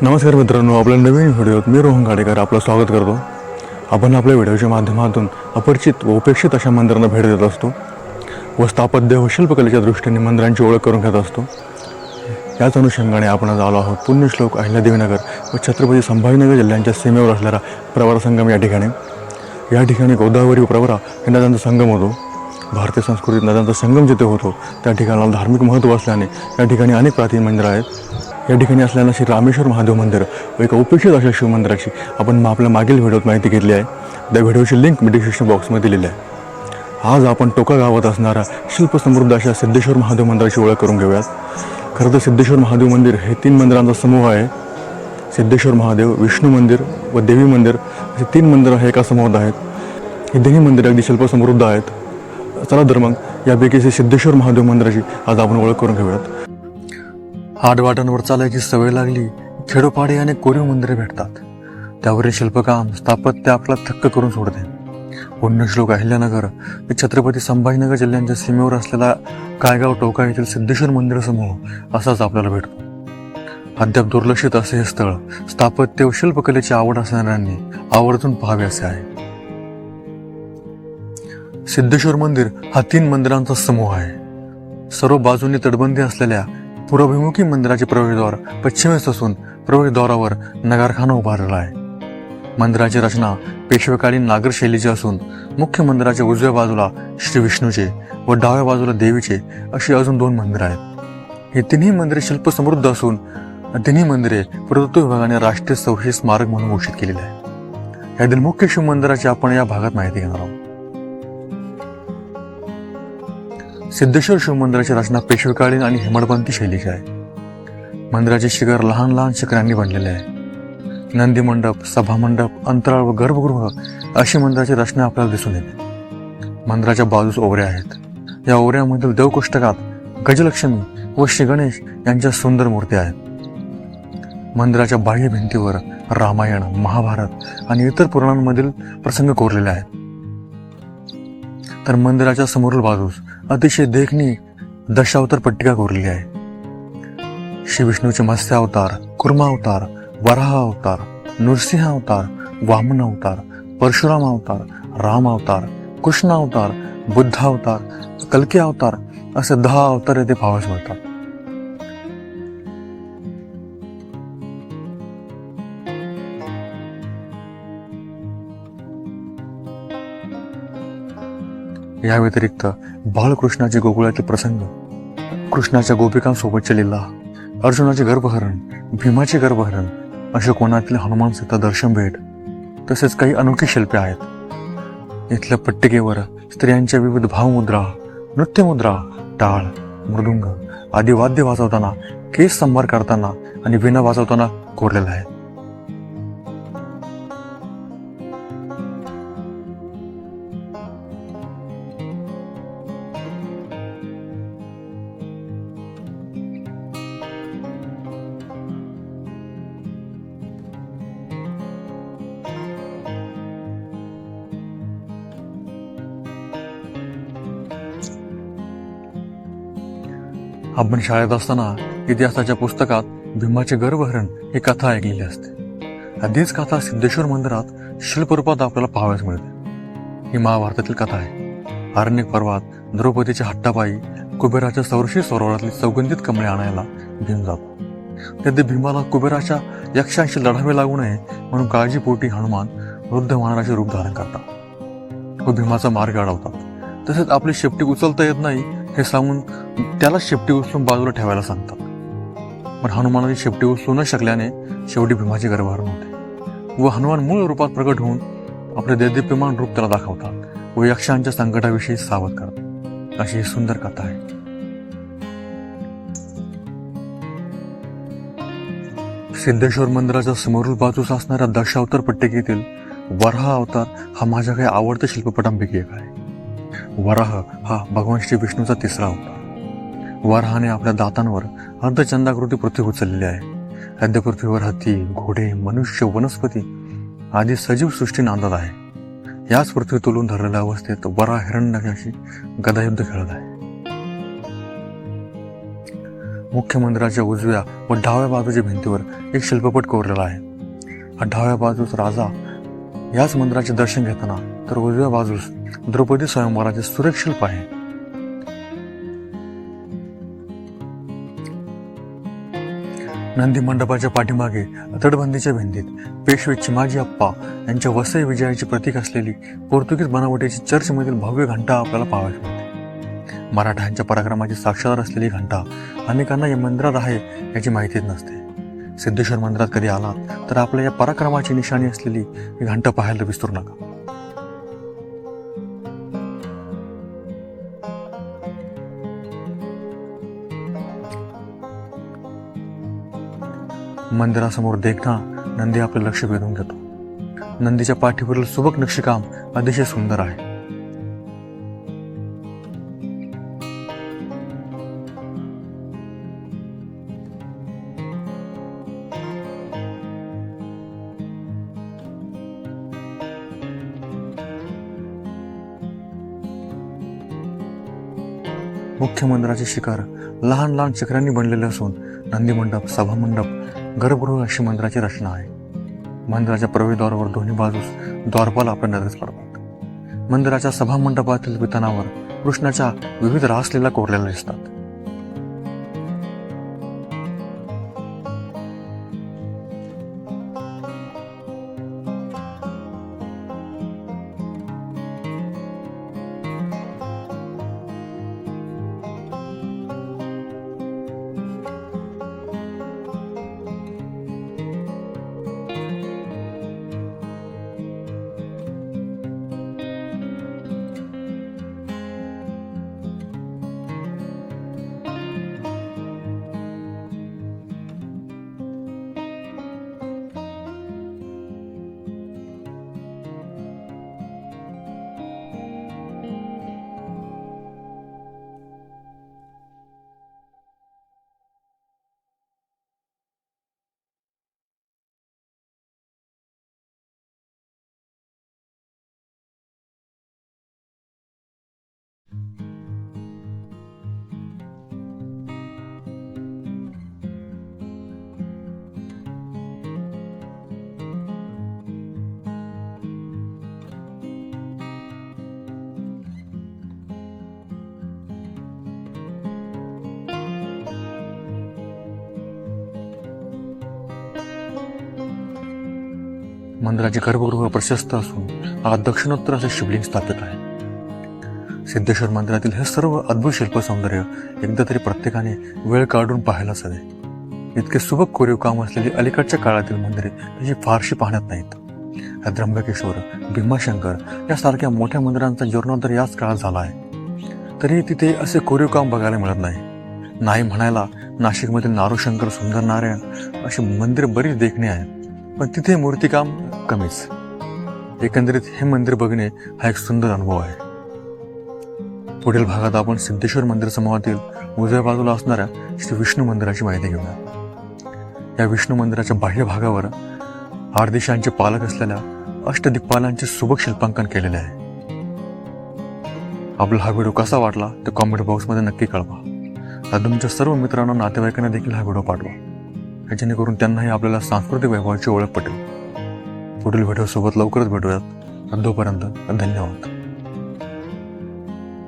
नमस्कार मित्रांनो आपल्या नवीन व्हिडिओत मी रोहन गाडेकर आपलं स्वागत करतो. आपण आपल्या व्हिडिओच्या माध्यमातून अपरिचित व उपेक्षित अशा मंदिरांना भेट देत असतो. व स्थापत्य व शिल्पकलेच्या दृष्टीने मंदिरांची ओळख करून घेत असतो. याच अनुषंगाने आपण आज आलो आहोत पुण्यश्लोक अहिल्यादेवीनगर व छत्रपती संभाजीनगर जिल्ह्यांच्या सीमेवर असलेला प्रवरा संगम या ठिकाणी. या ठिकाणी गोदावरी व प्रवरा हे नद्यांचा संगम होतो. भारतीय संस्कृतीत नद्यांचा संगम जिथे होतो त्या ठिकाणाला धार्मिक महत्त्व असल्याने या ठिकाणी अनेक प्राचीन मंदिरं आहेत. या ठिकाणी असल्यानं श्री रामेश्वर महादेव मंदिर व एका उपेक्षित अशा शिवमंदिराची आपण मग आपल्या मागील व्हिडिओत माहिती घेतली आहे. त्या व्हिडिओची लिंक मी डिस्क्रिप्शन बॉक्समध्ये दिलेली आहे. आज आपण टोका गावात असणाऱ्या शिल्पसमृद्ध अशा सिद्धेश्वर महादेव मंदिराची ओळख करून घेऊयात. खरं तर सिद्धेश्वर महादेव मंदिर हे तीन मंदिरांचा समूह आहे. सिद्धेश्वर महादेव विष्णू मंदिर व देवी मंदिर असे तीन मंदिरं हे एका समूहात आहेत. हे दोन्ही मंदिरं अगदी शिल्पसमृद्ध आहेत. चला तर मग यापैकी सिद्धेश्वर महादेव मंदिराची आज आपण ओळख करून घेऊयात. हाडवाटांवर चालायची सवय लागली खेडोपाडे आणि कोरीव मंदिरे भेटतात. त्यावरील शिल्पकाम स्थापत्य आपला थक्क करून सोडते. पुण्यश्लोक अहिल्यानगर हे छत्रपती संभाजीनगर जिल्ह्यांच्या सीमेवर असलेला कायगाव टोका येथील सिद्धेश्वर मंदिर समूह असाच आपल्याला भेटतो. अद्याप दुर्लक्षित असे हे स्थळ स्थापत्य व शिल्पकलेची आवड असणाऱ्यांनी आवर्जून पाहावे असे आहे. सिद्धेश्वर मंदिर हा तीन मंदिरांचा समूह आहे. सर्व बाजूंनी तटबंदी असलेल्या पूर्वाभिमुखी मंदिराचे प्रवेशद्वार पश्चिमेस असून प्रवेशद्वारावर नगारखाना उभारलेला आहे. मंदिराची रचना पेशवेकालीन नागर शैलीची असून मुख्य मंदिराच्या उजव्या बाजूला श्री विष्णूचे व डाव्या बाजूला देवीचे अशी अजून दोन मंदिरं आहेत. हे तिन्ही मंदिरे शिल्प समृद्ध असून तिन्ही मंदिरे पुरातत्व विभागाने राष्ट्रीय संरक्षित स्मारक म्हणून घोषित केलेले आहे यातील मुख्य शिवमंदिराची आपण या भागात माहिती घेणार आहोत. सिद्धेश्वर शिव मंदिराची रचना पेशवेकालीन आणि हेमडपंथी शैलीची आहे मंदिराचे शिखर लहान लहान शिखरांनी बनलेले आहे. नंदी मंडप सभामंडप अंतराळ व गर्भगृह अशी मंदिराची रचना आपल्याला दिसून येते. मंदिराच्या बाजूस ओवऱ्या आहेत. या ओवऱ्यामधील देवकोष्टकात गजलक्ष्मी व श्री गणेश यांच्या सुंदर मूर्ती आहेत. मंदिराच्या बाह्य भिंतीवर रामायण महाभारत आणि इतर पुराणांमधील प्रसंग कोरलेले आहेत. तर मंदिराच्या समोरील बाजूस अतिशय देखणी दशावतार पट्टिका कोरलेली आहे. श्री विष्णूचे मत्स्य अवतार कुर्मा अवतार वराह अवतार नृसिंह अवतार वामन अवतार परशुराम अवतार राम अवतार कृष्ण अवतार बुद्ध अवतार कल्की अवतार असे दहा अवतार येथे पाहावयास मिळतात. या व्यतिरिक्त बाळकृष्णाचे गोकुळातील प्रसंग कृष्णाच्या गोपिकांसोबतचे लीला अर्जुनाचे गर्भहरण भीमाचे गर्भहरण अशा कोणातील हनुमान सीता दर्शन भेट तसेच काही अनोखी शिल्पे आहेत. इथल्या पट्टिकेवर स्त्रियांच्या विविध भावमुद्रा नृत्यमुद्रा टाळ मृदुंग आदी वाद्य वाजवताना केस संभार करताना आणि विणा वाजवताना कोरलेला आहे आपण शाळेत असताना इतिहासाच्या पुस्तकात भीमाचे गर्भहरण ही कथा ऐकलेली असते. आधीच कथा सिद्धेश्वर मंदिरात शिल्परूपात आपल्याला पाहावयास मिळते. ही महाभारतातील कथा आहे. आरण्यक पर्वात द्रौपदीच्या हट्टापायी कुबेराच्या सौरशी सरोवरातली सौगंधित कमळे आणायला भीम जातो. तेथे भीमाला कुबेराच्या यक्षांशी लढावे लागू नये म्हणून काळजीपोटी हनुमान वृद्ध वानराचे रूप धारण करतात. व भीमाचा मार्ग अडवतात. तसेच आपली शेपटी उचलता येत नाही हे सांगून त्याला शेपटी उचलून बाजूला ठेवायला सांगतात. पण हनुमानाची शेपटी उचलू न शकल्याने शेवटी भीमाचे गर्भहरण होते. व हनुमान मूळ रूपात प्रकट होऊन आपले दैदिप्यमान रूप त्याला दाखवतात व यक्षांच्या संकटाविषयी सावध करतात. अशी ही सुंदर कथा आहे. सिद्धेश्वर मंदिराच्या समोरील बाजूस असणाऱ्या दशावतार पट्टिकेतील वराह अवतार हा माझ्या काही आवडत्या शिल्पपटांपैकी एक आहे. वराह हा भगवान श्री विष्णूचा तिसरा अवतार वराहाने आपल्या दातांवर अर्धचंदाकृती पृथ्वी उचललेली आहे. सध्या हत्ती घोडे मनुष्य वनस्पती आदी सजीव सृष्टी नांदत आहे. याच पृथ्वी तोलून धरलेल्या अवस्थेत वरा हिरण्यकाशी गदायुद्ध खेळत आहे. मुख्य मंदिराच्या उजव्या व डाव्या बाजूच्या भिंतीवर एक शिल्पपट कोरलेला आहे. डाव्या बाजूस राजा याच मंदिराचे दर्शन घेताना तर उजव्या बाजूस द्रौपदी स्वयंवराचे सुरक्षित आहे नंदी मंडपाच्या पाठीमागे तटबंदीच्या भिंतीत पेशवे चिमाजी अप्पा यांच्या वसई विजयाची प्रतीक असलेली पोर्तुगीज बनावटीची चर्चमधील भव्य घंटा आपल्याला पाहावी मिळते. मराठ्यांच्या पराक्रमाची साक्षात असलेली घंटा अनेकांना या मंदिरात आहे याची माहितीच नसते. सिद्धेश्वर मंदिरात कधी आलात तर आपल्या या पराक्रमाची निशाणी असलेली ही घंटा पाहायला विसरू नका. मंदिरासमोर देखना नंदी आपले लक्ष वेधून घेतो. नंदीच्या पाठीवरील सुबक नक्षीकाम अतिशय सुंदर आहे. मुख्य मंदिराचे शिखर लहान लहान शिखरांनी बनलेले असून नंदी मंडप सभा मंडप गर्भगृह अशी मंदिराची रचना आहे. मंदिराच्या प्रवेशद्वारावर दोन्ही बाजूस द्वारपाल आपल्या नजरेस पडतात. मंदिराच्या सभामंडपातील वितनावर वितानावर कृष्णाच्या विविध रासलीला कोरलेल्या दिसतात. मंदिराचे गर्भगृह प्रशस्त असून हा दक्षिणोत्तर असे शिवलिंग स्थापित आहे. सिद्धेश्वर मंदिरातील हे सर्व अद्भुत शिल्प सौंदर्य एकदा तरी प्रत्येकाने वेळ काढून पाहायलाच हवे. इतके सुबक कोरीव काम असलेली अलीकडच्या काळातील मंदिरे तशी फारशी पाहण्यात नाहीत. त्र्यंबकेश्वर भीमाशंकर यासारख्या मोठ्या मंदिरांचा जीर्णोद्धार याच काळात झाला आहे. तरी तिथे असे कोरीव काम बघायला मिळत नाही. नाही म्हणायला नाशिकमधील नारोशंकर सुंदर नारायण अशी मंदिर बरीच देखणी आहेत. पण तिथे मूर्तिकाम कमीच. एकंदरीत हे मंदिर बघणे हा एक सुंदर अनुभव आहे. पुढील भागात आपण सिद्धेश्वर मंदिर समूहातील उजव्या बाजूला असणाऱ्या श्री विष्णू मंदिराची माहिती घेऊया. या विष्णू मंदिराच्या बाह्य भागावर आठ दिशांचे पालक असलेल्या अष्टदिक्पालांचे सुबक शिल्पांकन केलेले आहे. आपला हा व्हिडिओ कसा वाटला ते कॉमेंट बॉक्समध्ये नक्की कळवा. आणि तुमच्या सर्व मित्रांना नातेवाईकांना देखील हा व्हिडिओ पाठवा. जेणेकरून त्यांनाही आपल्याला सांस्कृतिक वैभवाची ओळख पटेल. पुढील व्हिडिओसोबत लवकरच भेटूयात. तोपर्यंत धन्यवाद.